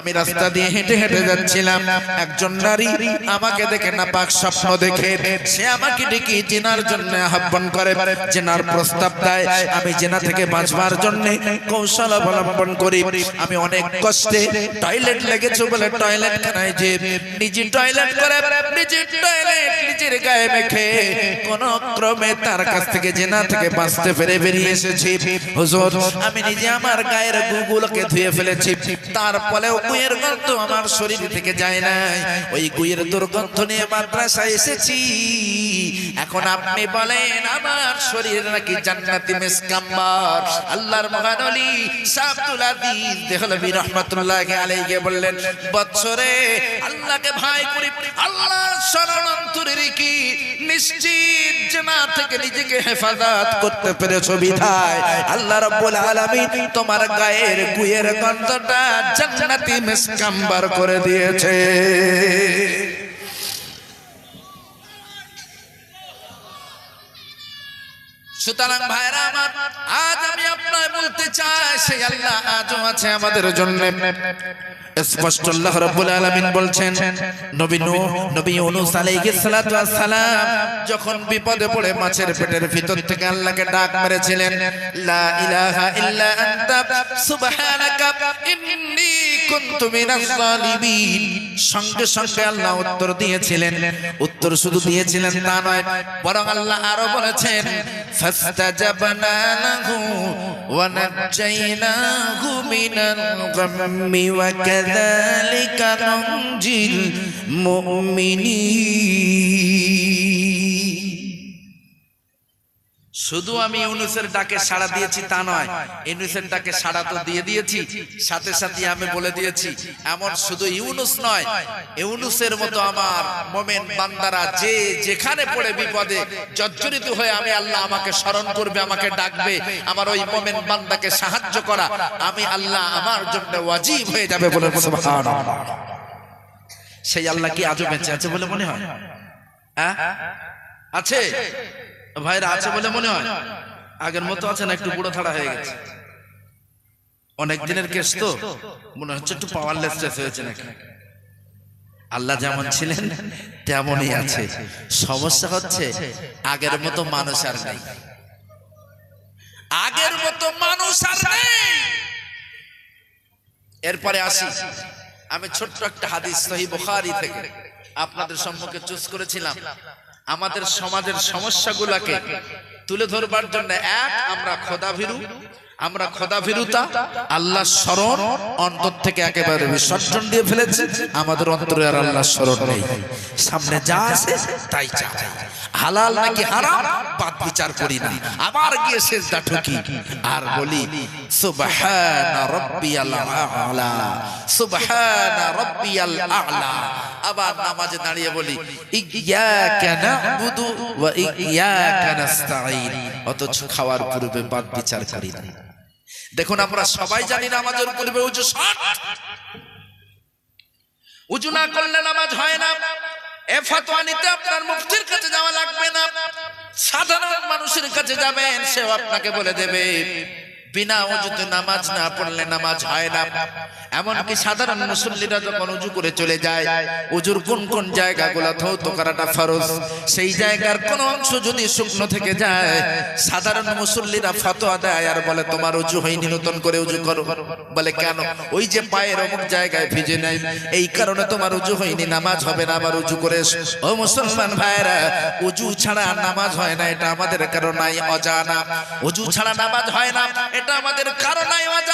আমি রাস্তা দিয়ে হেঁটে হেঁটে যাচ্ছিলাম। একজন নারী আমাকে দেখে না পাক স্বপ্ন দেখে। সে আমাকে ডেকে জেনার জন্য আহ্বান করে। জেনার প্রস্তাব দেয়। আমি জেনা থেকে বাঁচবার জন্য কৌশল অবলম্বন করি। আমি অনেক কষ্টে টয়লেট লেগেছে বলে টয়লেট খানায় যে নিজে টয়লেট করে নিজের টয়লেট নিজের গায়ে মেখে। কোন ক্রমে তার কাছ থেকে জেনা থেকে বাঁচতে পেরে বেরিয়ে এসেছি। হুজুর আমি নিজে আমার গায়ের গুগুলোকে ধুয়ে ফেলেছি। তারপরেও গুয়ের গন্ধ আমার শরীর থেকে যায় নাই। ওই গুয়ের দুর্গন্ধ নিয়ে মাদ্রাসায় এসেছি। এখন আপনি বলেন, আমার শরীর নাকি জান্নাতি মিসকাম্বার আল্লাহর মহান ওলি সাবতুল আদিস দেহলবি রহমাতুল্লাহি আলাইহি বললেন, বৎসরে আল্লাহকে ভয় করি, আল্লাহর শরণ অন্তরে রেখি নিশ্চিত জানা থেকে নিজেকে হেফাজত করতে পেরেছ বিধায়? আল্লাহ রাব্বুল আলামিন, তোমার গায়ের গুয়ের গন্ধটা জান্নাতি মিসকাম্বার করে দিয়েছে। সুতরাং ভাইরা আমার, আজ আমি আপনার বলতে চাই, সেই আল্লাহ আজও আছে আমাদের জন্য। স্পষ্ট আল্লাহ রাব্বুল আলামিন বলছেন, নবী নূহ, নবী ইউনূস আলাইহিস সালাতু ওয়াস সালাম যখন বিপদে পড়ে মাছের পেটের ভিতর থেকে আল্লাহকে ডাক মেরেছিলেন, লা ইলাহা ইল্লা আনতা, সুবহানাকা, ইন্নী কুনতু মিনাজ জালিমিন সঙ্গে সঙ্গে আল্লাহ উত্তর দিয়েছিলেন, উত্তর শুধু দিয়েছিলেন তা নয়, বরং আল্লাহ আরও বলেছেন, ফাস্তাজাবনা লাহু ওয়া নাজাইনাহু মিনাল গাম্মি ওয়া কাযালিকা নুনজিল মুমিনিন শুধু আমি ইউনুসের ডাকে সাড়া দিয়েছি তা নয়, ইউনুসের ডাকে সাড়া তো দিয়ে দিয়েছি। সাথে সাথে আমি বলে দিয়েছি, এমন শুধু ইউনুস নয়, ইউনুসের মতো আমার মোমেন বান্দারা যে যেখানে পড়ে বিপদে, জর্জরিত হয়ে আমি আল্লাহ আমাকে স্মরণ করবে, আমাকে ডাকবে, আমার ওই মোমেন বান্দাকে সাহায্য করা, আমি আল্লাহ আমার জন্য ওয়াজিব হয়ে যাবে বলে সেই আল্লাহ কি আজও বেঁচে আছে বলে মনে হয়? হ্যাঁ? আছে? ভাইরা আছে বলে মনে হয়। আগের মতো আছে না একটু বুড়ো থাড়া হয়ে গেছে। অনেক দিনের কেস তো মনে হচ্ছে একটু পাওয়ারলেস হয়েছে নাকি? আল্লাহ যেমন ছিলেন তেমনই আছে। সমস্যা হচ্ছে আগের মতো মানুষ আর নেই। আগের মতো মানুষ আর নেই। এরপরে আসি। আমি ছোট্ট একটা হাদিস সহি বুখারী থেকে আপনাদের সম্মুখে চুজ করেছিলাম। আমাদের সমাজের সমস্যাগুলোকে তুলে ধরবার জন্য এক আমরা খোদাভীরু আমরা খোদাভীরুতা আল্লাহ স্মরণ অন্তর থেকে একেবারে বিসর্জন দিয়ে ফেলেছে। আমাদের অন্তরে আর আল্লাহ স্মরণ নেই। সামনে যা আছে তাই চাই হালাল নাকি হারাম বাদ বিচার করি না। আবার গিয়ে শেষদা ঠকি। আর বলি সুবহান রাব্বিয়াল আ'লা সুবহান রাব্বিয়াল আ'লা। আবার নামাজে দাঁড়িয়ে বলি ইয়াকা না'বুদু ওয়া ইয়াকা নাস্তাঈন। অথচ খাওয়ার পূর্বে বাদ বিচার করি না। দেখুন আমরা সবাই জানি নামাজের পূর্বে উজু শর্ত উজু না করলে নামাজ হয় না। এ ফতোয়া নিতে আপনার মুফতির কাছে যাওয়া লাগবে না। সাধারণ মানুষের কাছে যাবেন সেও আপনাকে বলে দেবে বিনা উজুতে নামাজ না পড়লে নামাজ হয় না। এমনকি সাধারণ মুসল্লিরা যখন উজু করে চলে যায় উজুর কোন কোন জায়গাগুলো ধৌত করাটা ফরজ। সেই জায়গার কোন অংশ যদি শুকনো থেকে যায় সাধারণ মুসল্লিরা ফতোয়া দেয় আর বলে তোমার উজু হয়নি নতুন করে উজু করো। বলে কেন? ওই যে পায়ের অমুক জায়গায় ভিজে নাই এই কারণে তোমার উজু হয়নি নামাজ হবে না আবার উজু করে ও মুসলমান ভাইরা উজু ছাড়া নামাজ হয় না এটা আমাদের কারণ কারণাই অজানা। উজু ছাড়া নামাজ হয় না এটা আমাদের কারণাই অজানা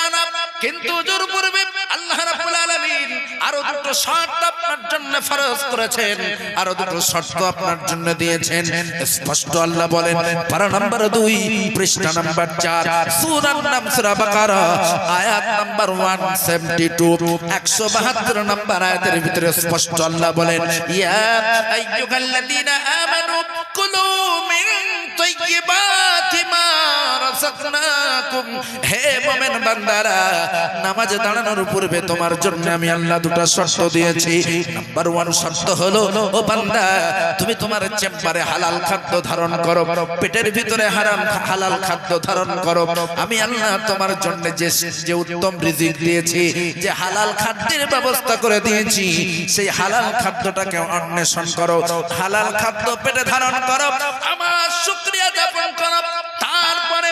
দুটো শর্ত আপনার জন্য ফরজ করেছেন, আরও দুটো শর্ত আপনার জন্য দিয়েছেন। স্পষ্ট আল্লাহ বলেন, পারা নাম্বার দুই, পৃষ্ঠা নাম্বার চার, সূরার নাম সূরা বাকারা, আয়াত নাম্বার 172 172 নাম্বার আয়াতের ভিতরে স্পষ্ট আল্লাহ বলেন, ইয়া আইয়ুহাল্লাযীনা আমানু কুলু মিন তাইয়্যিবাতি মা রাযাকনাকুম হে মুমিন বান্দারা, নামাজে দাঁড়ানোর পূর্বে তোমার জন্য আমি আল্লাহ দুটো শর্ত দিয়েছি। নাম্বার ওয়ান শর্ত হলো, ও বান্দা, তুমি তোমার চেম্বারে হালাল খাদ্য ধারণ করো। পেটের ভিতরে হারাম হালাল খাদ্য ধারণ করো। আমি আল্লাহ তোমার জন্য যে যে উত্তম রিজিক দিয়েছি, যে হালাল খাদ্যের ব্যবস্থা করে দিয়েছি, সেই হালাল খাদ্যটাকে অন্বেষণ করো। হালাল খাদ্য পেটে ধারণ করো। আমার শুকরিয়া জ্ঞাপন করো। তারপরে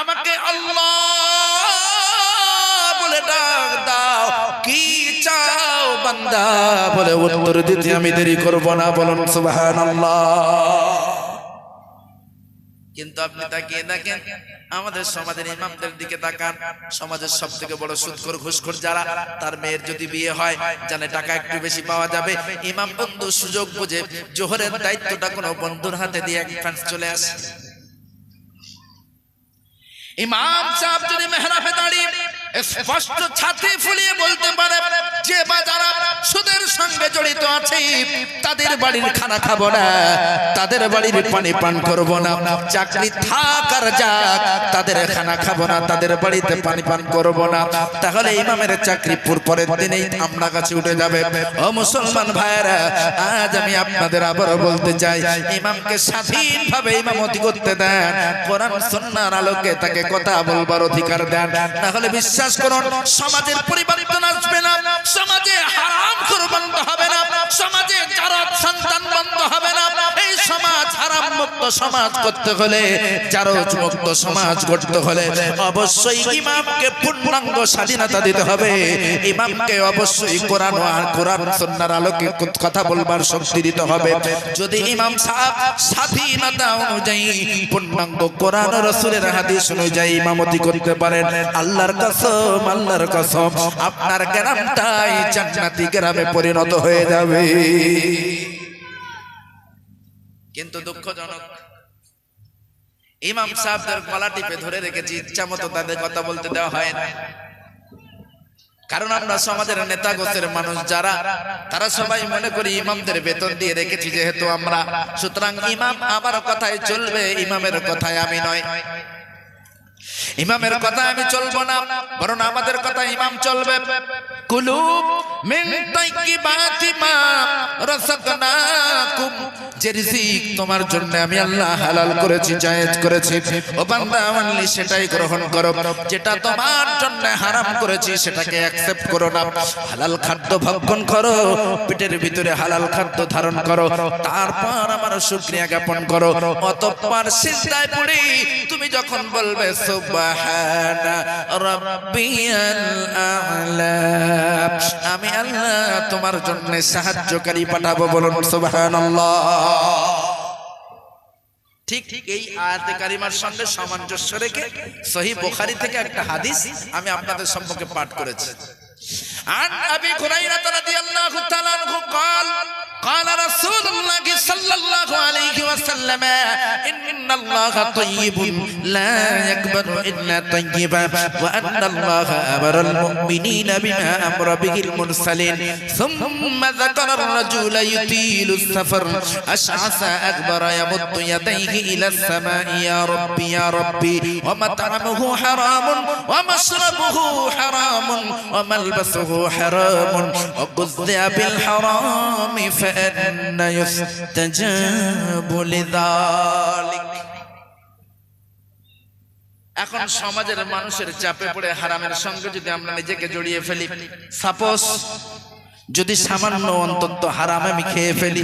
আমাকে আল্লাহ কিন্তু আপনি তাকিয়ে দেখেন, আমাদের সমাজের ইমামদের দিকে তাকান। সমাজের সব থেকে বড় সুদখোর ঘুষখোর যারা, তার মেয়ের যদি বিয়ে হয়, জানে টাকা একটু বেশি পাওয়া যাবে। ইমাম বন্ধু সুযোগ বুঝে জোহরের দায়িত্বটা কোনো বন্ধুর হাতে দিয়ে এক ফ্রান্স চলে আসে। ইমাম সাহেব যদি মেহরাফে দাঁড়িয়ে স্পষ্ট ছাতে ফুলিয়ে বলতে পারে যে বা যারা সুদের সঙ্গে জড়িত আছে তাদের বাড়ির খানা খাব না তাদের বাড়ির পানি পান করব না চাকরি থাক আর যাক তাদের খানা খাব না তাদের বাড়িতে পানি পান করব না তাহলে ইমামের চাকরি পুর পরের দিনেই আমরা কাছে উঠে যাবে ও মুসলমান ভাইয়েরা আজ আমি আপনাদের আবারও বলতে চাই ইমামকে স্বাধীনভাবে ইমামতি করতে দেন কোরআন সুন্নাহর আলোকে তাকে কথা বলবার অধিকার দেন তাহলে বিশ্বাস করুন সমাজের পরিবর্তন আসবে না সমাজে হারাম বন্ধ হবে না, সমাজে জারত সন্তান বন্ধ হবে না, এই সমাজ হারাম মুক্ত সমাজ করতে হলে জারত মুক্ত সমাজ করতে হলে অবশ্যই ইমামকে পূর্ণাঙ্গ স্বাধীনতা দিতে হবে। ইমামকে অবশ্যই কোরআন আর কোরআন সুন্নাহর আলোকে কথা বলবার শক্তি দিতে হবে। যদি ইমাম সাহেব স্বাধীনতা অনুযায়ী, পূর্ণাঙ্গ কোরআন রাসূলের হাদিস অনুযায়ী ইমামতি করতে পারেন, আল্লাহর কসম আল্লাহর কসম, আপনার গ্রামটাই জান্নাতি গ্রামে পরিণত হয়ে যাবে। কিন্তু দুঃখজনক ইমাম সাহেবদের গলা টিপে ধরে রেখেছি ইচ্ছা মতো তাদের কথা বলতে দেওয়া হয় না। কারণ আমরা সমাজের নেতা গোছের মানুষ যারা তারা সবাই মনে করি ইমামদের বেতন দিয়ে রেখেছি যেহেতু আমরা। সুতরাং ইমাম আমার কথায় চলবে ইমামের কথায় আমি নয়। ইমামের কথা আমি চলবো না বরং আমাদের কথা ইমাম চলবে। কুলুব মিন তাইয়্যিবাতি মা রাযাকনাকুম যে রিজিক তোমার জন্য আমি আল্লাহ হালাল করেছি, জায়েজ করেছি। ও বান্দা আমানলি সেটাই গ্রহণ করো। যেটা তোমার জন্য হারাম করেছি, সেটাকে অ্যাকসেপ্ট করো না। হালাল খাদ্য ভক্ষণ করো, পেটের ভিতরে হালাল খাদ্য ধারণ করো। তারপর আমার শুকরিয়া জ্ঞাপন করো। অতঃপর সিজদায় পড়ে, তুমি যখন বলবে, সুবহানা রাব্বিয়াল আ'লা। আমি আল্লাহ তোমার জন্য সাহায্যকারী পাঠাবো বলুন সুবহানাল্লাহ ঠিক ঠিক এই আয়াতে কারিমার সঙ্গে সামঞ্জস্য রেখে সহি বুখারী থেকে একটা হাদিস আমি আপনাদের সম্পর্কে পাঠ করেছি عن ابي هريره قال رسول الله صلى الله عليه وسلم إن الله طيب لا يقبل إلا طيبا وأن الله أمر المؤمنين بما أمر به المرسلين. ثم ذكر الرجل يطيل السفر أشعث أكبر يمد يديه إلى السماء يا ربي يا ربي ومطعمه حرام ومشربه حرام وملبسه حرام وغذي بالحرام فأنا يستجاب لذلك এখন সমাজের মানুষের চাপে পড়ে হারামের সঙ্গে যদি আমরা নিজেকে জড়িয়ে ফেলি সাপোজ যদি সামান্য অন্তত হারাম আমি খেয়ে ফেলি।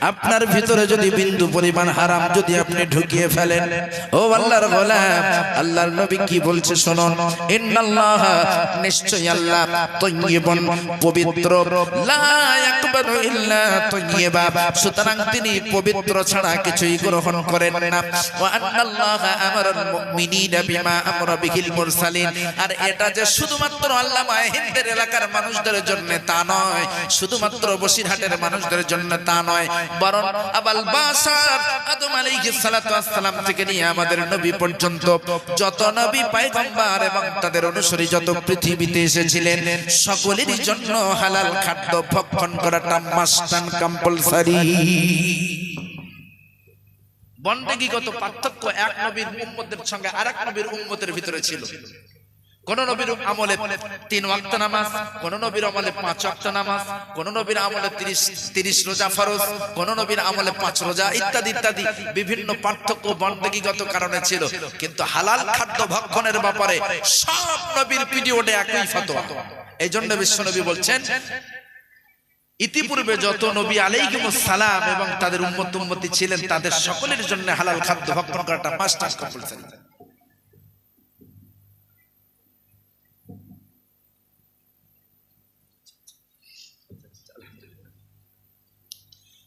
আপনার ভিতরে যদি বিন্দু পরিমাণ হারাম যদি আপনি ঢুকিয়ে ফেলেন। ও আল্লাহর গোলাম আল্লাহর নবী কি বলছে শুনুন? ইন্নাল্লাহ নিশ্চয় আল্লাহ তয়্যিবুন পবিত্র। লা ইয়াকবালু ইল্লা তয়্যিবা সুতরাং তিনি পবিত্র ছাড়া কিছুই গ্রহণ করেন না। ওয়া আন্নাল্লাহ আমারাল মুমিনিনা বিমা আমরা বিহিল মুরসালিন। আর এটা যে শুধুমাত্র আল্লাহ মাহিন্দের এলাকার মানুষদের জন্য তা নয়, শুধুমাত্র বসিরহাটের মানুষদের জন্য তা নয়, বরং আবাল বাসার আদম আলাইহিস সালাতু আসসালাম থেকে নিয়ে আমাদের নবী পর্যন্ত যত নবী পয়গম্বর এবং তাদের অনুসারী যত পৃথিবীতে এসেছিলেন, সকলেরই জন্য হালাল খাদ্য ভক্ষণ করাটা মাস্ট কম্পালসারি বন্দেগীগত পার্থক্য এক নবীর উম্মতের সঙ্গে আরেক নবীর উম্মতের ভিতরে ছিল। কোন নবীর আমলে তিন ওয়াক্ত নামাজ, কোন নবীর আমলে পাঁচ ওয়াক্ত নামাজ, কোন নবীর আমলে তিরিশ তিরিশ রোজা ফরজ, কোন নবীর আমলে পাঁচ রোজা ইত্যাদি ইত্যাদি বিভিন্ন পার্থক্য বন্দেগীগত কারণে ছিল। কিন্তু হালাল খাদ্য ভক্ষণের ব্যাপারে সব নবীর পিরিয়ডে একই ফতোয়া। এই জন্য বিশ্বনবী বলছেন ইতিপূর্বে যত নবী আলাইহিমুস সালাম এবং তাদের উম্মত উম্মতি ছিলেন তাদের সকলের জন্য হালাল খাদ্য ভক্ষণ করাটা মাস্ট আস কম্পালসারি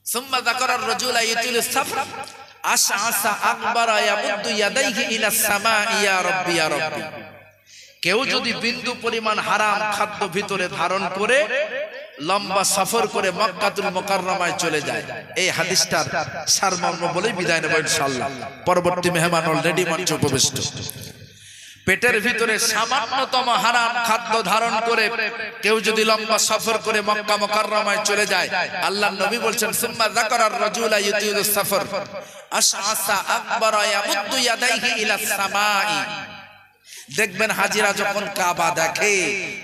ثم ذكر الرجل يطيل السفر أشعث أكبر يمد يديه إلى السماء يا ربي يا ربي কেউ যদি বিন্দু পরিমাণ হারাম খাদ্য ভিতরে ধারণ করে লম্বা সফর করে মক্কাতুল মোকাররমায় চলে যায়। এই হাদিসটার সারমর্ম বলেই বিদায় নেব ইনশাআল্লাহ। পরবর্তী মেহমান অলরেডি মঞ্চে উপবিষ্ট। পেটের ভিতরে সামান্যতম হারাম খাদ্য ধারণ করে কেউ যদি লম্বা সফর করে মক্কা মোকাররমায় চলে যায় আল্লাহ নবী বলছেন, সুম্মা যাকারার রাজুলা ইউতিউল সফর। আশআসা আকবার ইয়ামুদ্দু ইয়াদাইহি ইলা সামাই। দেখবেন হাজিরা যখন কাবা দেখে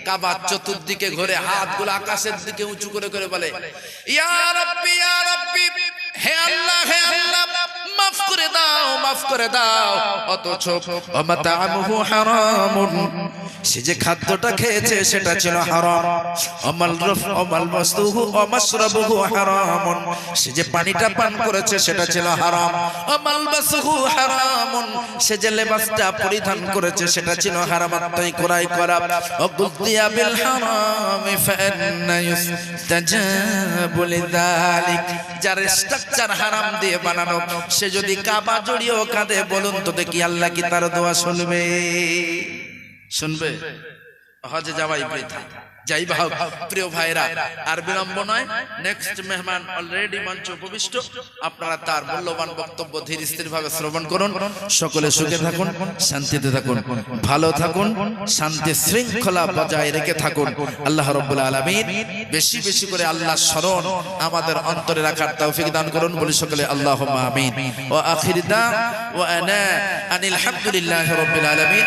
কাবার চতুর্দিকে ঘুরে, হাতগুলো আকাশের দিকে উঁচু করে করে বলে হে আল্লাহ হে আল্লাহ, মাফ করে দাও, মাফ করে দাও, অথচ হারামুন। সে যে খাদ্যটা খেয়েছে সেটা ছিল হারাম। অমাল রফ, অমাল বস্তুহু অমাশরাবুহু হারামুন। সে যে পানিটা পান করেছে সেটা ছিল হারাম। অমাল বাসুহু হারামুন। সে যে লেবাসটা পরিধান করেছে সেটা ছিল হারাম। তাই কোরাই করা। অগুদ্দিয়া বিল হারাম ফান্না ইউস্তাজাবু লিযালিক যার স্ট্রাকচার হারাম দিয়ে বানানো। সে যদি কাবা জড়িয়েও কাঁদে, বলুন তো দেখি আল্লাহ কি তার দোয়া শুনবে? শুনবে? হজে যাওয়াই বৃথা। যাই ভাব প্রিয় ভাইরা আর বিলম্ব নয় নেক্সট মেহমান অলরেডি মঞ্চ উপবিষ্ট। আপনারা তার মূল্যবান বক্তব্য ধীর স্থির ভাবে শ্রবণ করুন। সকলে সুখে থাকুন, শান্তিতে থাকুন, ভালো থাকুন, শান্তি শৃঙ্খলা বজায় রেখে থাকুন। আল্লাহ রব্বুল আলামিন বেশি বেশি করে আল্লাহ স্মরণ আমাদের অন্তরে রাখার তৌফিক দান করুন। বলি সকলে আল্লাহ আমিন। ও আখির দাম ও আনা আনিল হামদুলিল্লাহ রব্বিল আলামিন।